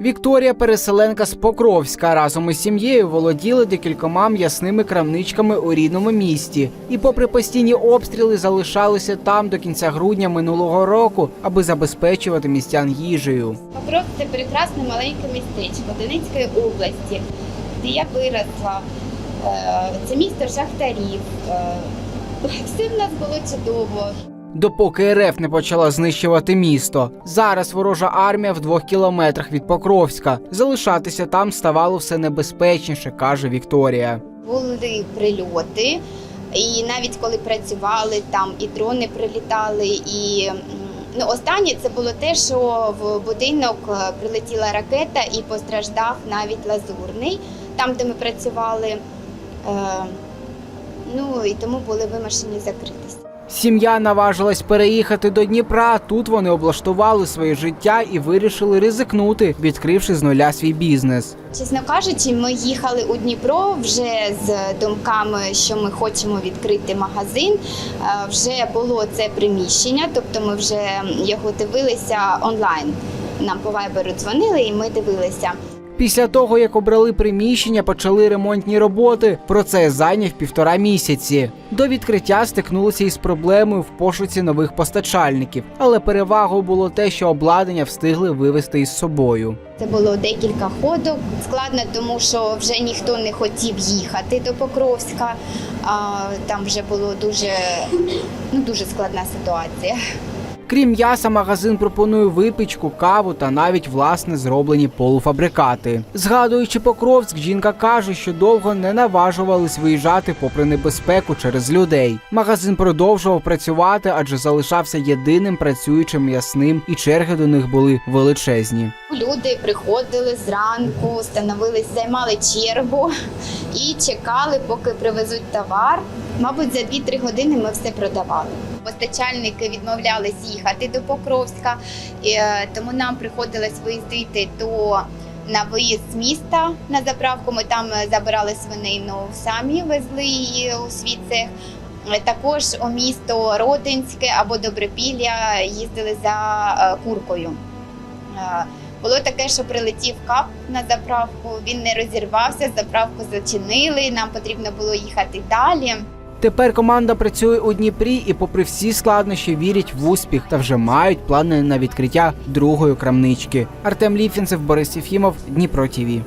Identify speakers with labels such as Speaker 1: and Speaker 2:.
Speaker 1: Вікторія, переселенка з Покровська, разом із сім'єю володіли декількома м'ясними крамничками у рідному місті. І, попри постійні обстріли, залишалися там до кінця грудня минулого року, аби забезпечувати містян їжею.
Speaker 2: Покров це прекрасне маленьке містечко Донецької області, де я виросла. Е, Це місто шахтарів. Е, Все в нас було чудово.
Speaker 1: Допоки РФ не почала знищувати місто. Зараз ворожа армія в двох кілометрах від Покровська. Залишатися там ставало все небезпечніше, каже Вікторія.
Speaker 2: Були прильоти, і навіть коли працювали там, і дрони прилітали. І ну, останнє це було те, що в будинок е, прилетіла ракета і постраждав навіть лазурний, там, де ми працювали. Е, Ну і тому були вимушені закритися.
Speaker 1: Сім'я наважилась переїхати до Дніпра. Тут вони облаштували своє життя і вирішили ризикнути, відкривши з нуля свій бізнес.
Speaker 2: Чесно кажучи, ми їхали у Дніпро вже з думками, що ми хочемо відкрити магазин. Е, Вже було це приміщення, тобто ми вже його дивилися онлайн. Нам по вайберу дзвонили, і ми дивилися.
Speaker 1: Після того, як обрали приміщення, почали ремонтні роботи. Процес зайняв півтора місяці. До відкриття стикнулися із проблемою в пошуці нових постачальників, але перевагою було те, що обладнання встигли вивезти із собою.
Speaker 2: Це було декілька ходок. Складно, тому що вже ніхто не хотів їхати до Покровська. А, Там вже було дуже, ну, дуже складна ситуація.
Speaker 1: Крім м'яса, магазин пропонує випічку, каву та навіть власне зроблені полуфабрикати. Згадуючи Покровськ, жінка каже, що довго не наважувались виїжджати попри небезпеку через людей. Магазин продовжував працювати, адже залишався єдиним працюючим м'ясним, і черги до них були величезні.
Speaker 2: Люди приходили зранку, становились, займали чергу і чекали, поки привезуть товар. Мабуть, за 2-3 години ми все продавали. Постачальники відмовлялись їхати до Покровська, е, тому нам приходилось виїздити то на виїзд з міста на заправку. Ми там е, забирали свинину самі, везли її у свій. Е, Також у місто Родинське або Добропілля їздили за куркою. Було таке, що прилетів кап на заправку, він не розірвався, заправку зачинили, нам потрібно було їхати далі.
Speaker 1: Тепер команда працює у Дніпрі і, попри всі складнощі, вірять в успіх та вже мають плани на відкриття другої крамнички. Артем Ліфінцев, Борис Єфімов, Дніпро ТІВІ.